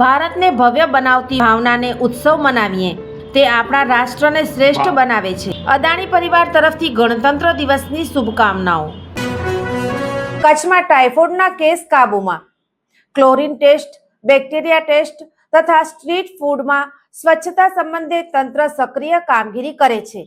ભારતને ભવ્ય બનાવતી ભાવનાને ઉત્સવ મનાવીએ તે આપણા રાષ્ટ્રને શ્રેષ્ઠ બનાવે છે. અદાણી પરિવાર તરફથી ગણતંત્ર દિવસની શુભકામનાઓ. કચ્છમાં ટાઇફોઇડના કેસ કાબૂમાં. ક્લોરીન ટેસ્ટ બેક્ટેરિયા ટેસ્ટ તથા સ્ટ્રીટ ફૂડમાં સ્વચ્છતા સંબંધે તંત્ર સક્રિય કામગીરી કરે છે.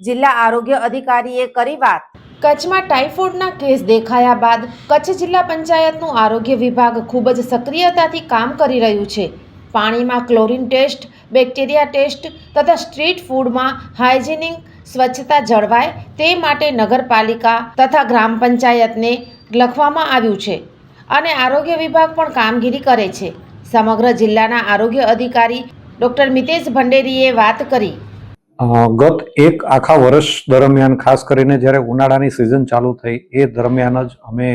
જિલ્લા આરોગ્ય અધિકારીએ કરી વાત. કચ્છમાં ટાઇફોઇડના કેસ દેખાયા બાદ કચ્છ જિલ્લા પંચાયતનું આરોગ્ય વિભાગ ખૂબ જ સક્રિયતાથી કામ કરી રહ્યું છે. પાણીમાં ક્લોરીન ટેસ્ટ, બેક્ટેરિયા ટેસ્ટ તથા સ્ટ્રીટ ફૂડમાં હાઇજેનિક સ્વચ્છતા જળવાય તે માટે નગરપાલિકા તથા ગ્રામ પંચાયતને લખવામાં આવ્યું છે અને આરોગ્ય વિભાગ પણ કામગીરી કરે છે. સમગ્ર જિલ્લાના આરોગ્ય અધિકારી ડૉક્ટર મિતેશ ભંડેરીએ વાત કરી. ગત એક આખા વર્ષ દરમિયાન ખાસ કરીને જ્યારે ઉનાળાની સિઝન ચાલુ થઈ, એ દરમિયાન જ અમે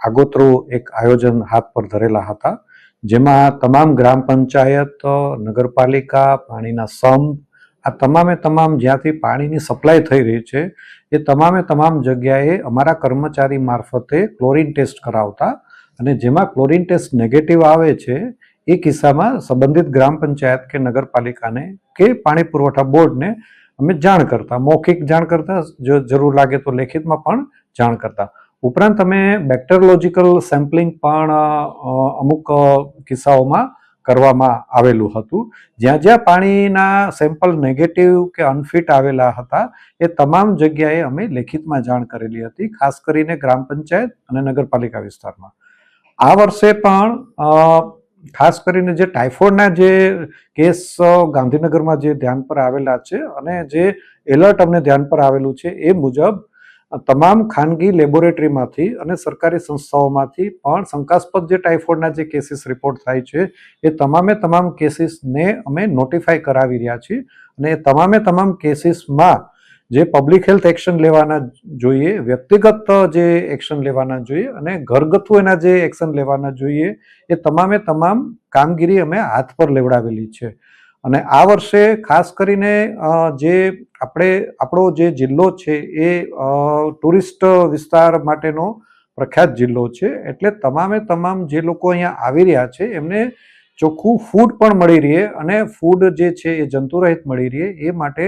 આગોતરું એક આયોજન હાથ પર ધરેલા હતા, જેમાં તમામ ગ્રામ પંચાયત, નગરપાલિકા, પાણીના સંપ, આ તમામે તમામ જ્યાંથી પાણીની સપ્લાય થઈ રહી છે, એ તમામે તમામ જગ્યાએ અમારા કર્મચારી મારફતે ક્લોરિન ટેસ્ટ કરાવતા અને જેમાં ક્લોરિન ટેસ્ટ નેગેટિવ આવે છે એ કિસ્સામાં સંબંધિત ગ્રામ પંચાયત કે નગરપાલિકાને કે પાણી પુરવઠા બોર્ડને અમે જાણ કરતા, મૌખિક જાણ કરતા, જો જરૂર લાગે તો લેખિતમાં પણ જાણ કરતા. ઉપરાંત અમે બેક્ટેરોલોજીકલ સેમ્પલિંગ પણ અમુક કિસ્સાઓમાં કરવામાં આવેલું હતું. જ્યાં જ્યાં પાણીના સેમ્પલ નેગેટિવ કે અનફિટ આવેલા હતા, એ તમામ જગ્યાએ અમે લેખિતમાં જાણ કરેલી હતી, ખાસ કરીને ગ્રામ પંચાયત અને નગરપાલિકા વિસ્તારમાં. આ વર્ષે પણ ખાસ કરીને જે ટાઇફોઇડના જે કેસ ગાંધીનગરમાં જે ધ્યાન પર આવેલા છે અને જે એલર્ટ અમને ધ્યાન પર આવેલું છે એ મુજબ તમામ ખાનગી લેબોરેટરીમાંથી અને સરકારી સંસ્થાઓમાંથી પણ શંકાસ્પદ જે ટાઇફોઇડના જે કેસીસ રિપોર્ટ થાય છે, એ તમામે તમામ કેસીસને અમે નોટિફાઈ કરાવી રહ્યા છીએ અને એ તમામે તમામ કેસીસમાં જે પબ્લિક હેલ્થ એક્શન લેવાના જોઈએ, વ્યક્તિગત જે એક્શન લેવાના જોઈએ અને ઘરગથ્થુ એના જે એક્શન લેવાના જોઈએ, એ તમામે તમામ કામગીરી અમે હાથ પર લેવડાવેલી છે. અને આ વર્ષે ખાસ કરીને જે આપણે, આપણો જે જિલ્લો છે એ ટુરિસ્ટ વિસ્તાર માટેનો પ્રખ્યાત જિલ્લો છે. એટલે તમામે તમામ જે લોકો અહીંયા આવી રહ્યા છે, એમને ચોખ્ખું ફૂડ પણ મળી રહે અને ફૂડ જે છે એ જંતુરહિત મળી રહે, એ માટે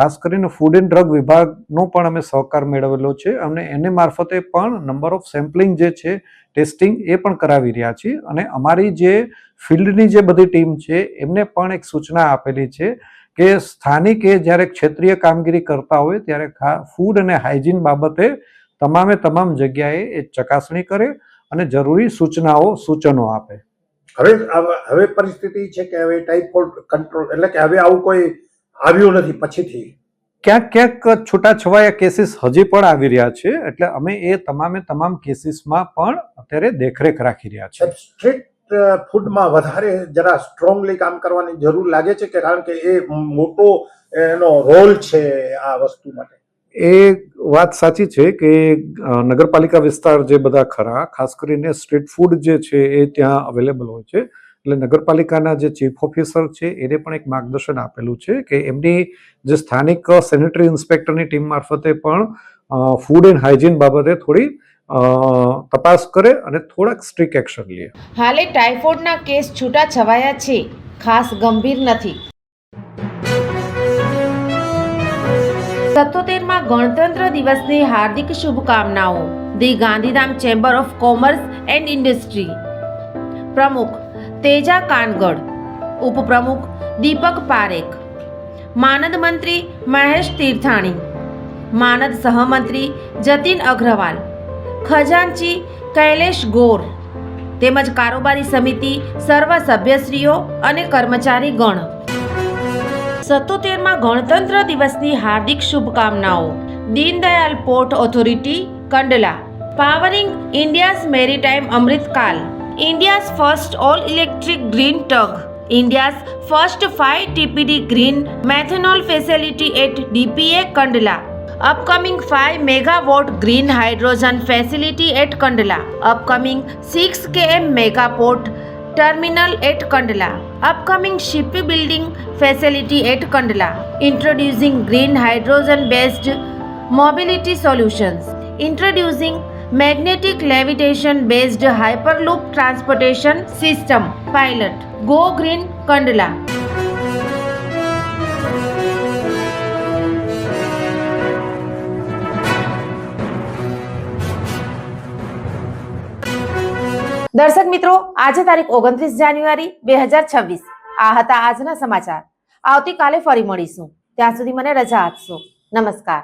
ખાસ કરીને ફૂડ એન્ડ ડ્રગ વિભાગનો પણ અમે સહકાર મેળવેલો છે અને એને મારફતે પણ નંબર ઓફ સેમ્પલિંગ જે છે ટેસ્ટિંગ એ પણ કરાવી રહ્યા છીએ. અને અમારી જે ફિલ્ડની જે બધી ટીમ છે, એમને પણ એક સૂચના આપેલી છે કે સ્થાનિકે જ્યારે ક્ષેત્રીય કામગીરી કરતા હોય ત્યારે ફૂડ અને હાઇજીન બાબતે તમામે તમામ જગ્યાએ એ ચકાસણી કરે અને જરૂરી સૂચનાઓ, સૂચનો આપે. હવે હવે- પરિસ્થિતિ છે કે હવે ટાઇફોઇડ કંટ્રોલ એટલે કે હવે આવું કોઈ આવ્યું નથી પછીથી. ક્યાંક ક્યાંક છૂટાછવાયા કેસીસ હજી પણ આવી રહ્યા છે એટલે અમે એ તમામે તમામ કેસીસમાં પણ અત્યારે દેખરેખ રાખી રહ્યા છીએ. સ્ટ્રીટ ફૂડમાં વધારે જરા સ્ટ્રોંગલી કામ કરવાની જરૂર લાગે છે કે કારણ કે એ મોટો એનો રોલ છે આ વસ્તુ માટે? એ વાત સાચી છે કે નગરપાલિકા વિસ્તાર જે બધા ખરા ખાસ કરીને સ્ટ્રીટ ફૂડ જે છે એ ત્યાં અવેલેબલ હોય છે. એટલે નગરપાલિકાના જે ચીફ ઓફિસર છે એને પણ એક માર્ગદર્શન આપેલું છે કે એમની જે સ્થાનિક સેનેટરી ઇન્સ્પેક્ટરની ટીમ મારફતે પણ ફૂડ એન્ડ હાઇજીન બાબતે થોડી તપાસ કરે અને થોડાક સ્ટ્રિક એક્શન લે. હાલે ટાઇફોઇડના કેસ છૂટા છવાયા છે ખાસ ગંભીર નથી. સત્તોતેરમાં ગણતંત્ર દિવસની હાર્દિક શુભકામનાઓ. The Gandhidham chamber of commerce and industry. પ્રમુખ તેજા કાનગડ, ઉપપ્રમુખ દીપક પારેખ, માનદ મંત્રી મહેશ તીર્થાણી, માનદ સહમંત્રી જતીન અગ્રવાલ, ખજાનચી કૈલેશ ગોર, તેમજ કારોબારી સમિતિ સર્વ સભ્યશ્રીઓ અને કર્મચારી ગણ. સત્તોતેરમાં ગણતંત્ર દિવસની હાર્દિક શુભકામનાઓ. Deendayal port authority, Kandla. Powering India's maritime Amritkaal. India's first all electric green tug. India's first 5 TPD green methanol facility at DPA Kandla. Upcoming 5 megawatt green hydrogen facility at Kandla. Upcoming 6 km megaport terminal at Kandla. Upcoming shipbuilding facility at Kandla. Introducing green hydrogen based mobility solutions. Introducing magnetic levitation based hyperloop transportation system pilot. Go Green Kandla. દર્શક મિત્રો આજે તારીખ ઓગણત્રીસ જાન્યુઆરી બે હજાર છવ્વીસ આ હતા આજના સમાચાર આવતીકાલે ફરી મળીશું ત્યાં સુધી મને રજા આપશો નમસ્કાર